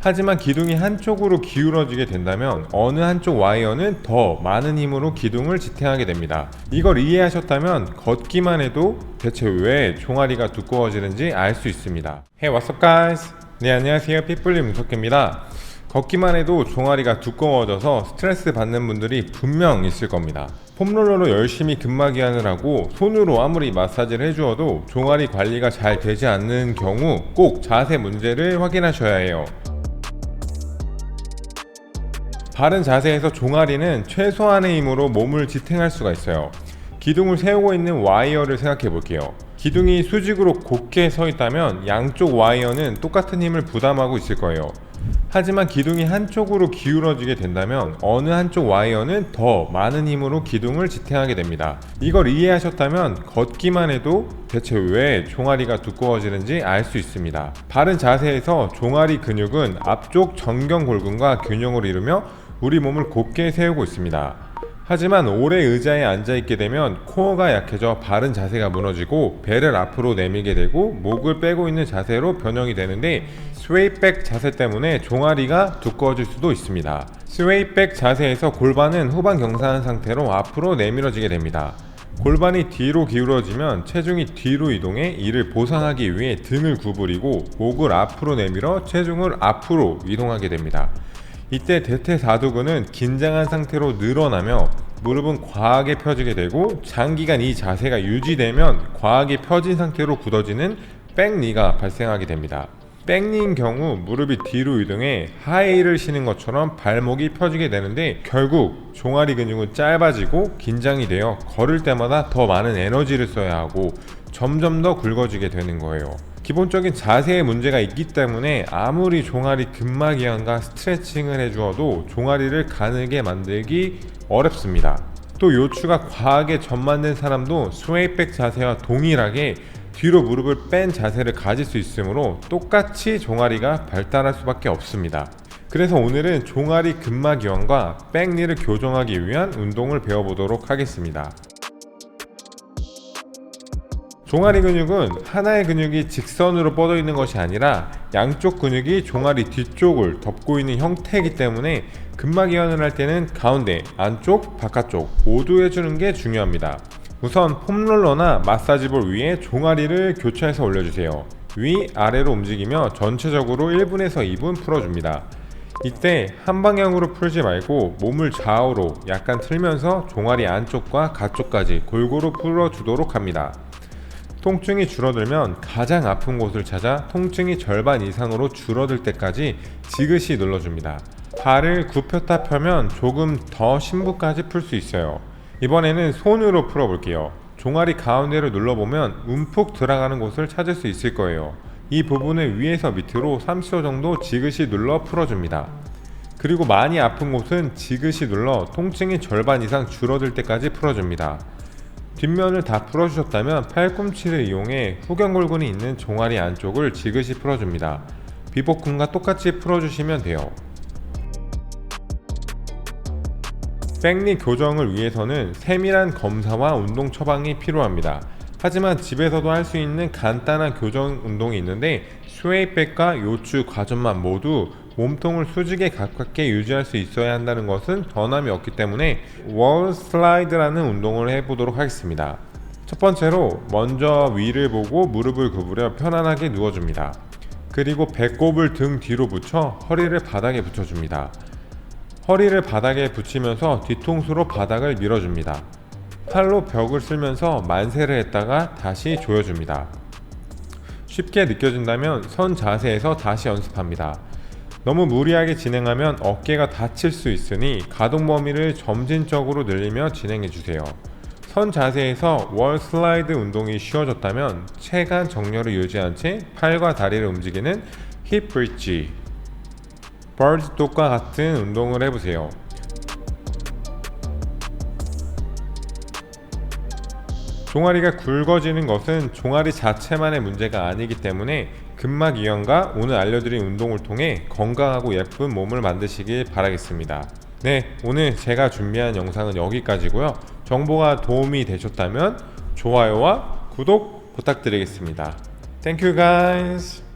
하지만 기둥이 한쪽으로 기울어지게 된다면 어느 한쪽 와이어는 더 많은 힘으로 기둥을 지탱하게 됩니다. 이걸 이해하셨다면 걷기만 해도 대체 왜 종아리가 두꺼워지는지 알 수 있습니다. Hey, what's up guys? 네, 안녕하세요. 핏불리 문석기입니다. 걷기만 해도 종아리가 두꺼워져서 스트레스 받는 분들이 분명 있을 겁니다. 폼롤러로 열심히 근막이완을 하고 손으로 아무리 마사지를 해주어도 종아리 관리가 잘 되지 않는 경우 꼭 자세 문제를 확인하셔야 해요. 바른 자세에서 종아리는 최소한의 힘으로 몸을 지탱할 수가 있어요. 기둥을 세우고 있는 와이어를 생각해 볼게요. 기둥이 수직으로 곧게 서 있다면 양쪽 와이어는 똑같은 힘을 부담하고 있을 거예요. 하지만 기둥이 한쪽으로 기울어지게 된다면 어느 한쪽 와이어는 더 많은 힘으로 기둥을 지탱하게 됩니다. 이걸 이해하셨다면 걷기만 해도 대체 왜 종아리가 두꺼워지는지 알 수 있습니다. 바른 자세에서 종아리 근육은 앞쪽 정경골근과 균형을 이루며 우리 몸을 곧게 세우고 있습니다. 하지만 오래 의자에 앉아 있게 되면 코어가 약해져 바른 자세가 무너지고 배를 앞으로 내밀게 되고 목을 빼고 있는 자세로 변형이 되는데 스웨이백 자세 때문에 종아리가 두꺼워질 수도 있습니다. 스웨이백 자세에서 골반은 후방 경사한 상태로 앞으로 내밀어지게 됩니다. 골반이 뒤로 기울어지면 체중이 뒤로 이동해 이를 보상하기 위해 등을 구부리고 목을 앞으로 내밀어 체중을 앞으로 이동하게 됩니다. 이때 대퇴사두근은 긴장한 상태로 늘어나며 무릎은 과하게 펴지게 되고 장기간 이 자세가 유지되면 과하게 펴진 상태로 굳어지는 백니가 발생하게 됩니다. 백니인 경우 무릎이 뒤로 이동해 하이힐을 신은 것처럼 발목이 펴지게 되는데 결국 종아리 근육은 짧아지고 긴장이 되어 걸을 때마다 더 많은 에너지를 써야 하고 점점 더 굵어지게 되는 거예요. 기본적인 자세에 문제가 있기 때문에 아무리 종아리 근막이완과 스트레칭을 해주어도 종아리를 가늘게 만들기 어렵습니다. 또 요추가 과하게 전만된 사람도 스웨이백 자세와 동일하게 뒤로 무릎을 뺀 자세를 가질 수 있으므로 똑같이 종아리가 발달할 수밖에 없습니다. 그래서 오늘은 종아리 근막이완과 백니를 교정하기 위한 운동을 배워보도록 하겠습니다. 종아리 근육은 하나의 근육이 직선으로 뻗어 있는 것이 아니라 양쪽 근육이 종아리 뒤쪽을 덮고 있는 형태이기 때문에 근막이완을 할 때는 가운데, 안쪽, 바깥쪽 모두 해주는 게 중요합니다. 우선 폼롤러나 마사지볼 위에 종아리를 교차해서 올려주세요. 위, 아래로 움직이며 전체적으로 1분에서 2분 풀어줍니다. 이때 한 방향으로 풀지 말고 몸을 좌우로 약간 틀면서 종아리 안쪽과 가쪽까지 골고루 풀어주도록 합니다. 통증이 줄어들면 가장 아픈 곳을 찾아 통증이 절반 이상으로 줄어들 때까지 지그시 눌러줍니다. 발을 굽혔다 펴면 조금 더 심부까지 풀 수 있어요. 이번에는 손으로 풀어볼게요. 종아리 가운데를 눌러보면 움푹 들어가는 곳을 찾을 수 있을 거예요. 이 부분을 위에서 밑으로 30초 정도 지그시 눌러 풀어줍니다. 그리고 많이 아픈 곳은 지그시 눌러 통증이 절반 이상 줄어들 때까지 풀어줍니다. 뒷면을 다 풀어주셨다면 팔꿈치를 이용해 후경골근이 있는 종아리 안쪽을 지그시 풀어줍니다. 비복근과 똑같이 풀어주시면 돼요. 백니 교정을 위해서는 세밀한 검사와 운동 처방이 필요합니다. 하지만 집에서도 할 수 있는 간단한 교정 운동이 있는데 스웨이백과 요추 과전만 모두 몸통을 수직에 가깝게 유지할 수 있어야 한다는 것은 변함이 없기 때문에 월 슬라이드라는 운동을 해보도록 하겠습니다. 첫 번째로 먼저 위를 보고 무릎을 구부려 편안하게 누워줍니다. 그리고 배꼽을 등 뒤로 붙여 허리를 바닥에 붙여줍니다. 허리를 바닥에 붙이면서 뒤통수로 바닥을 밀어줍니다. 팔로 벽을 쓸면서 만세를 했다가 다시 조여줍니다. 쉽게 느껴진다면 선 자세에서 다시 연습합니다. 너무 무리하게 진행하면 어깨가 다칠 수 있으니 가동 범위를 점진적으로 늘리며 진행해 주세요. 선 자세에서 월 슬라이드 운동이 쉬워졌다면 체간 정렬을 유지한 채 팔과 다리를 움직이는 힙 브릿지, 버즈 독과 같은 운동을 해보세요. 종아리가 굵어지는 것은 종아리 자체만의 문제가 아니기 때문에 근막 이완과 오늘 알려드린 운동을 통해 건강하고 예쁜 몸을 만드시길 바라겠습니다. 네, 오늘 제가 준비한 영상은 여기까지고요. 정보가 도움이 되셨다면 좋아요와 구독 부탁드리겠습니다. Thank you guys.